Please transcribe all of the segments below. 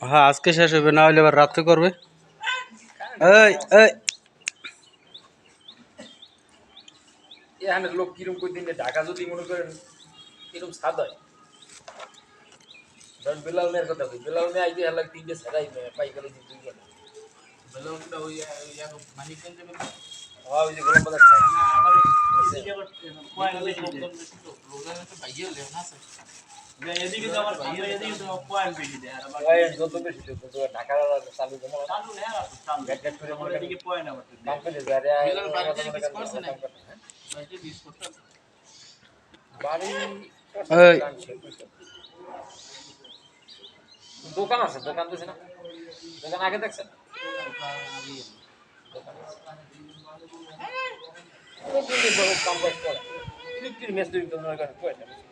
হ্যাঁ আজকে শেষ হবে না হলে এবার রাত্রে করবে। এই এই। এখানে লোক কিরম করে দিনে ঢাকা যদি মনে করেন এরকম স্বাদ হয়। ধরেন বেলাল মেয়ের কথা কই বেলাল মেয়ে আইতে হেলাক তিনটে ছাড়াই পাইকারি দিন দুই ঘণ্টা। ওই মানিকগঞ্জে বেলুন হ্যাঁ ওই যে গোলাম বাজার আমার তো তো তো। তো তো তো এই। দোকান আছে দোকান দিছে না? দোকান আগে দেখছেন? ইলেকট্রিক তো লাগ খালাই করে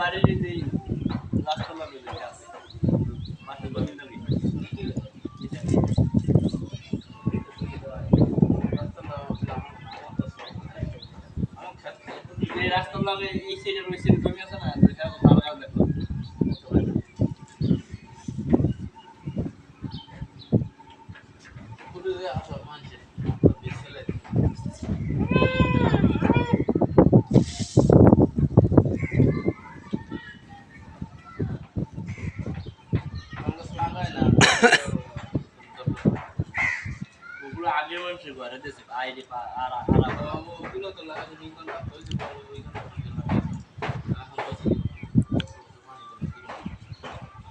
এ আমি ওর বাড়ি আছে মাঠে বাড়ি লাগে এই রাস্তা লাগে এই সাইডে ওই জমি আছে না দেখো আসো মানছে বিসেলে ফাঙ্গাস লাগায় না ওগুলো আগে মানুষের ঘরে দিয়েছে আইডি আর আর ওগুলো তো লাগানো ওইখানে ওইখানে